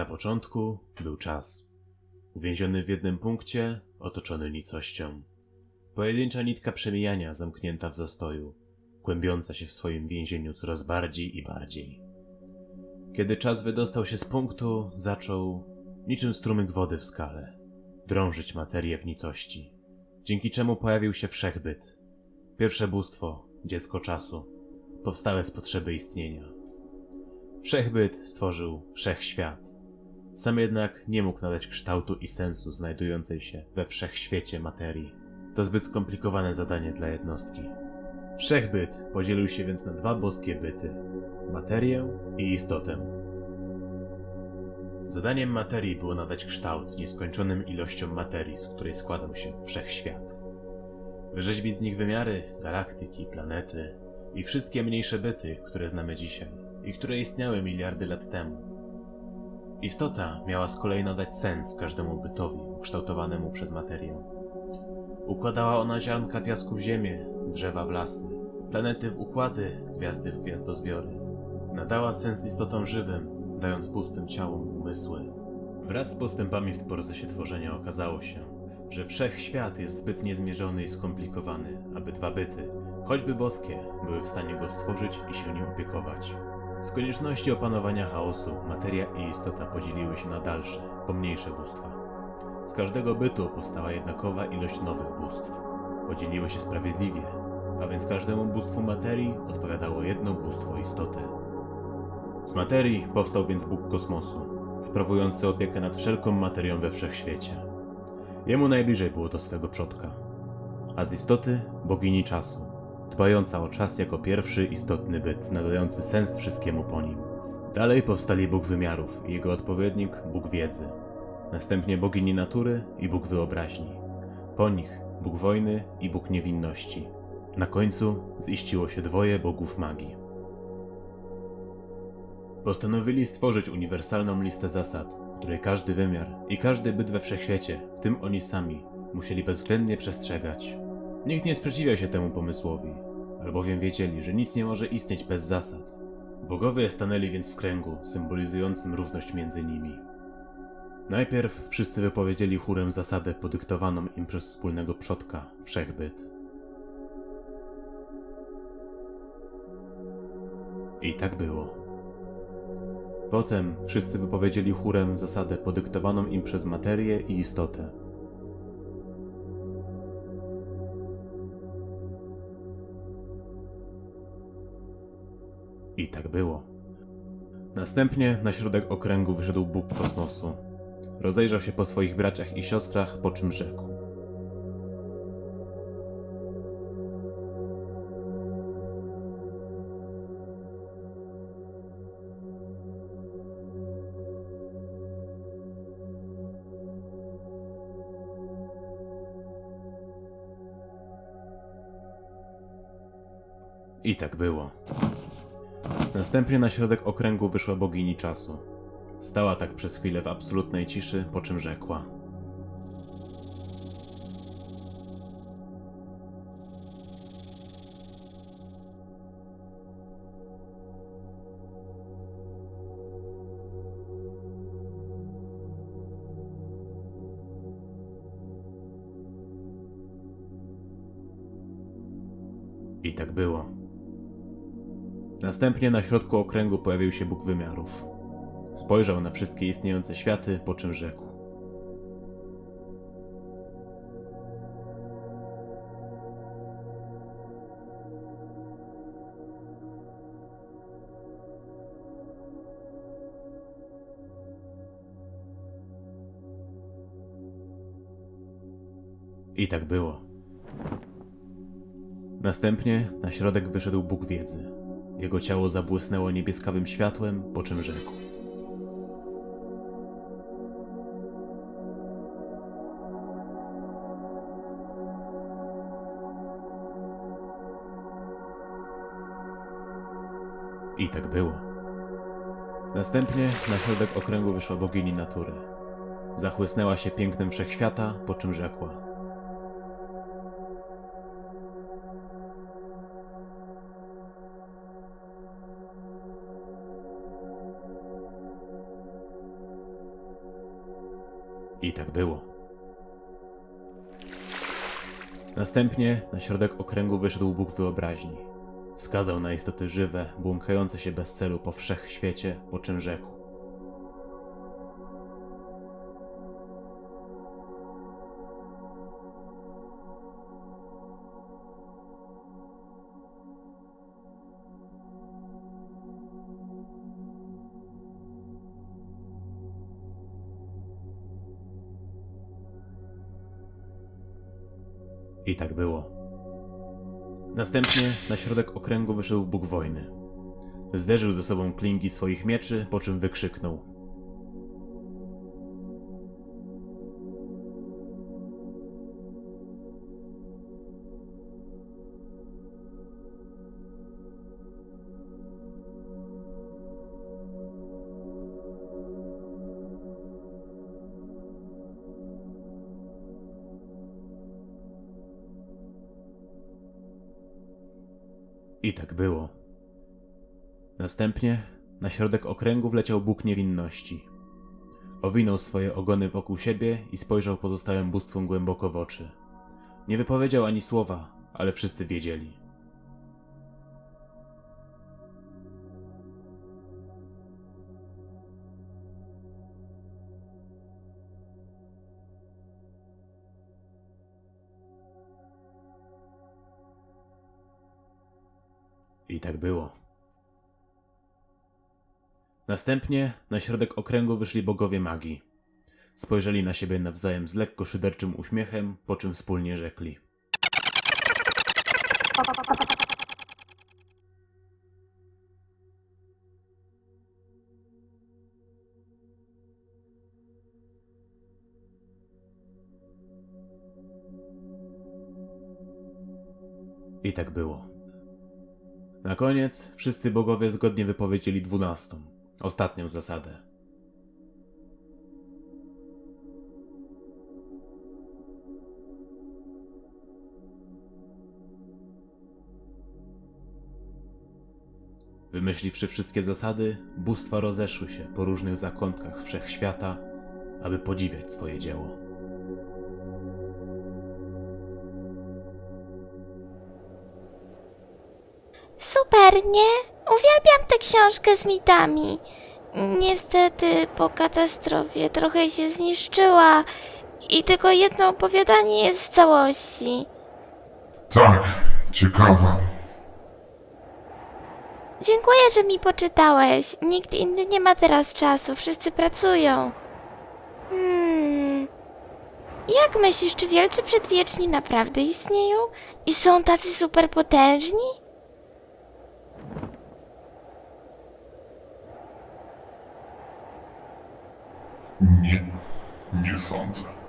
Na początku był czas. Uwięziony w jednym punkcie, otoczony nicością. Pojedyncza nitka przemijania zamknięta w zastoju, kłębiąca się w swoim więzieniu coraz bardziej i bardziej. Kiedy czas wydostał się z punktu, zaczął, niczym strumyk wody w skale, drążyć materię w nicości, dzięki czemu pojawił się wszechbyt. Pierwsze bóstwo, dziecko czasu, powstałe z potrzeby istnienia. Wszechbyt stworzył wszechświat. Sam jednak nie mógł nadać kształtu i sensu znajdującej się we wszechświecie materii. To zbyt skomplikowane zadanie dla jednostki. Wszechbyt podzielił się więc na dwa boskie byty: materię i istotę. Zadaniem materii było nadać kształt nieskończonym ilościom materii, z której składał się wszechświat. Wyrzeźbić z nich wymiary, galaktyki, planety i wszystkie mniejsze byty, które znamy dzisiaj i które istniały miliardy lat temu. Istota miała z kolei nadać sens każdemu bytowi ukształtowanemu przez materię. Układała ona ziarnka piasku w ziemię, drzewa w lasy, planety w układy, gwiazdy w gwiazdozbiory. Nadała sens istotom żywym, dając pustym ciałom umysły. Wraz z postępami w procesie tworzenia okazało się, że wszechświat jest zbyt niezmierzony i skomplikowany, aby dwa byty, choćby boskie, były w stanie go stworzyć i się nim opiekować. Z konieczności opanowania chaosu, materia i istota podzieliły się na dalsze, pomniejsze bóstwa. Z każdego bytu powstała jednakowa ilość nowych bóstw. Podzieliły się sprawiedliwie, a więc każdemu bóstwu materii odpowiadało jedno bóstwo istoty. Z materii powstał więc Bóg kosmosu, sprawujący opiekę nad wszelką materią we wszechświecie. Jemu najbliżej było do swego przodka, a z istoty bogini czasu, dbająca o czas jako pierwszy istotny byt, nadający sens wszystkiemu po nim. Dalej powstali Bóg wymiarów i jego odpowiednik Bóg wiedzy, następnie bogini natury i Bóg wyobraźni, po nich Bóg wojny i Bóg niewinności. Na końcu ziściło się dwoje bogów magii. Postanowili stworzyć uniwersalną listę zasad, której każdy wymiar i każdy byt we wszechświecie, w tym oni sami, musieli bezwzględnie przestrzegać. Nikt nie sprzeciwiał się temu pomysłowi, albowiem wiedzieli, że nic nie może istnieć bez zasad. Bogowie stanęli więc w kręgu, symbolizującym równość między nimi. Najpierw wszyscy wypowiedzieli chórem zasadę podyktowaną im przez wspólnego przodka, wszechbyt. I tak było. Potem wszyscy wypowiedzieli chórem zasadę podyktowaną im przez materię i istotę. I tak było. Następnie na środek okręgu wyszedł Bóg kosmosu. Rozejrzał się po swoich braciach i siostrach, po czym rzekł. I tak było. Następnie na środek okręgu wyszła bogini czasu. Stała tak przez chwilę w absolutnej ciszy, po czym rzekła. I tak było. Następnie na środku okręgu pojawił się Bóg wymiarów. Spojrzał na wszystkie istniejące światy, po czym rzekł. I tak było. Następnie na środek wyszedł Bóg wiedzy. Jego ciało zabłysnęło niebieskawym światłem, po czym rzekł. I tak było. Następnie na środek okręgu wyszła bogini natury. Zachłysnęła się pięknem wszechświata, po czym rzekła. I tak było. Następnie na środek okręgu wyszedł Bóg wyobraźni. Wskazał na istoty żywe, błąkające się bez celu po wszechświecie, po czym rzekł. I tak było. Następnie na środek okręgu wyszedł Bóg wojny. Zderzył ze sobą klingi swoich mieczy, po czym wykrzyknął. I tak było. Następnie na środek okręgu wleciał Bóg niewinności. Owinął swoje ogony wokół siebie i spojrzał pozostałym bóstwom głęboko w oczy. Nie wypowiedział ani słowa, ale wszyscy wiedzieli. I tak było. Następnie na środek okręgu wyszli bogowie magii. Spojrzeli na siebie nawzajem z lekko szyderczym uśmiechem, po czym wspólnie rzekli. I tak było. Na koniec wszyscy bogowie zgodnie wypowiedzieli dwunastą, ostatnią zasadę. Wymyśliwszy wszystkie zasady, bóstwa rozeszły się po różnych zakątkach wszechświata, aby podziwiać swoje dzieło. Super, nie? Uwielbiam tę książkę z mitami. Niestety po katastrofie trochę się zniszczyła i tylko jedno opowiadanie jest w całości. Tak, ciekawa. Dziękuję, że mi poczytałeś. Nikt inny nie ma teraz czasu, wszyscy pracują. Hmm. Jak myślisz, czy wielcy przedwieczni naprawdę istnieją? I są tacy superpotężni? Nie, nie sądzę.